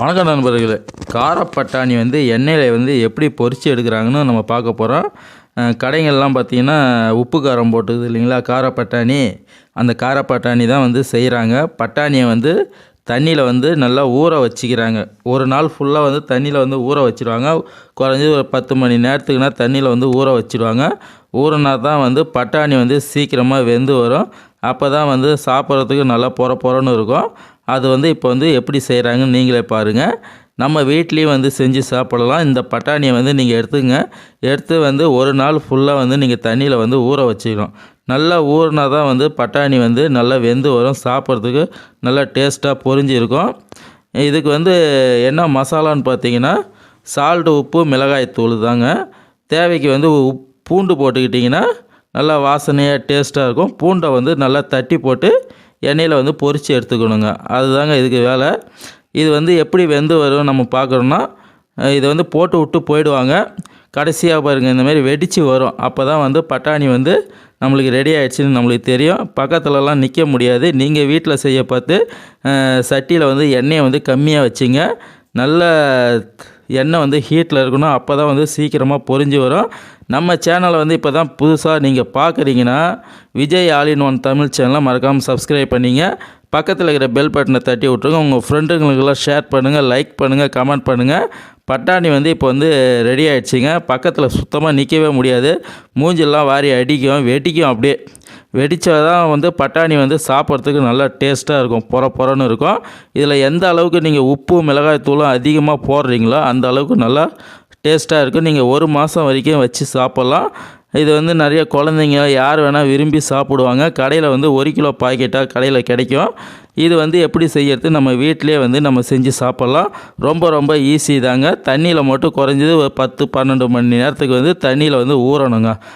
வணக்கம் நண்பர்களே. காரப்பட்டாணி வந்து எண்ணெயில் வந்து எப்படி பொறித்து எடுக்கிறாங்கன்னு நம்ம பார்க்க போகிறோம் கடைங்கள்லாம் பார்த்திங்கன்னா உப்பு காரம் போட்டுது இல்லைங்களா? காரப்பட்டாணி அந்த காரப்பட்டாணி தான் வந்து செய்கிறாங்க பட்டாணியை வந்து தண்ணியில் வந்து நல்லா ஊற வச்சுக்கிறாங்க. ஒரு நாள் ஃபுல்லாக வந்து தண்ணியில் வந்து ஊற வச்சுருவாங்க. குறைஞ்சது ஒரு பத்து மணி நேரத்துக்குனா தண்ணியில் வந்து ஊற வச்சிடுவாங்க ஊறினா தான் வந்து பட்டாணி வந்து சீக்கிரமாக வெந்து வரும். அப்போ தான் வந்து சாப்பிட்றதுக்கு நல்லா பொற பொறன்னு இருக்கும். அது வந்து இப்போ வந்து எப்படி செய்கிறாங்கன்னு நீங்களே பாருங்கள் நம்ம வீட்லேயும் வந்து செஞ்சு சாப்பிடலாம். இந்த பட்டாணியை வந்து நீங்கள் எடுத்துங்க. எடுத்து வந்து ஒரு நாள் ஃபுல்லாக வந்து நீங்கள் தண்ணியில் வந்து ஊற வச்சுக்கணும் நல்லா ஊறினா தான் வந்து பட்டாணி வந்து நல்லா வெந்து வரும். சாப்பிட்றதுக்கு நல்லா டேஸ்ட்டாக பொறிஞ்சிருக்கும் இதுக்கு வந்து என்ன மசாலான்னு பார்த்தீங்கன்னா சால்ட்டு உப்பு மிளகாய் தூள் தாங்க. தேவைக்கு வந்து உப் பூண்டு போட்டுக்கிட்டிங்கன்னா நல்லா வாசனையாக டேஸ்ட்டாக இருக்கும். பூண்டை வந்து நல்லா தட்டி போட்டு எண்ணெயில் வந்து பொரித்து எடுத்துக்கணுங்க. அதுதாங்க இதுக்கு வேலை. இது வந்து எப்படி வெந்து வரும் நம்ம பார்க்குறோன்னா இதை வந்து போட்டு விட்டு போயிடுவாங்க. கடைசியாக பாருங்கள் இந்த மாதிரி வெடித்து வரும். அப்போ தான் வந்து பட்டாணி வந்து நம்மளுக்கு ரெடி ஆகிடுச்சின்னு நம்மளுக்கு தெரியும். பக்கத்துலலாம் நிற்க முடியாது. நீங்கள் வீட்டில் செய்ய பார்த்து சட்டியில் வந்து எண்ணெயை வந்து கம்மியாக வச்சுங்க. நல்ல எண்ணெய் வந்து ஹீட்டில் இருக்கணும். அப்போ தான் வந்து சீக்கிரமாக பொரிஞ்சு வரும். நம்ம சேனலை வந்து இப்போ தான் புதுசாக நீங்கள் பார்க்குறீங்கன்னா Vijay all in one Tamil சேனலை மறக்காமல் சப்ஸ்கிரைப் பண்ணிங்க. பக்கத்தில் இருக்கிற பெல் பட்டனை தட்டி விட்ருங்க உங்கள் ஃப்ரெண்டுங்களுக்கெல்லாம் ஷேர் பண்ணுங்கள் லைக் பண்ணுங்கள் கமெண்ட் பண்ணுங்கள் பட்டாணி வந்து இப்போ வந்து ரெடி ஆகிடுச்சிங்க பக்கத்தில் சுத்தமாக நிற்கவே முடியாது. மூஞ்செல்லாம் வாரி அடிக்கும் வெட்டிக்கும் அப்படியே. வெடித்தா தான் வந்து பட்டாணி வந்து சாப்பிட்றதுக்கு நல்லா டேஸ்ட்டாக இருக்கும் புற புறன்னு இருக்கும். இதில் எந்த அளவுக்கு நீங்கள் உப்பு மிளகாய் தூளும் அதிகமாக போடுறீங்களோ அந்த அளவுக்கு நல்லா டேஸ்ட்டாக இருக்கும். நீங்கள் ஒரு மாதம் வரைக்கும் வச்சு சாப்பிட்லாம். இது வந்து நிறைய குழந்தைங்க யார் வேணால் விரும்பி சாப்பிடுவாங்க. கடையில் வந்து ஒரு கிலோ பாக்கெட்டாக கடையில் கிடைக்கும். இது வந்து எப்படி செய்யறது நம்ம வீட்டிலே வந்து நம்ம செஞ்சு சாப்பிட்லாம். ரொம்ப ரொம்ப ஈஸி தாங்க. தண்ணியில் மட்டும் குறைஞ்சது ஒரு பத்து பன்னெண்டு மணி நேரத்துக்கு வந்து தண்ணியில் வந்து ஊறணுங்க.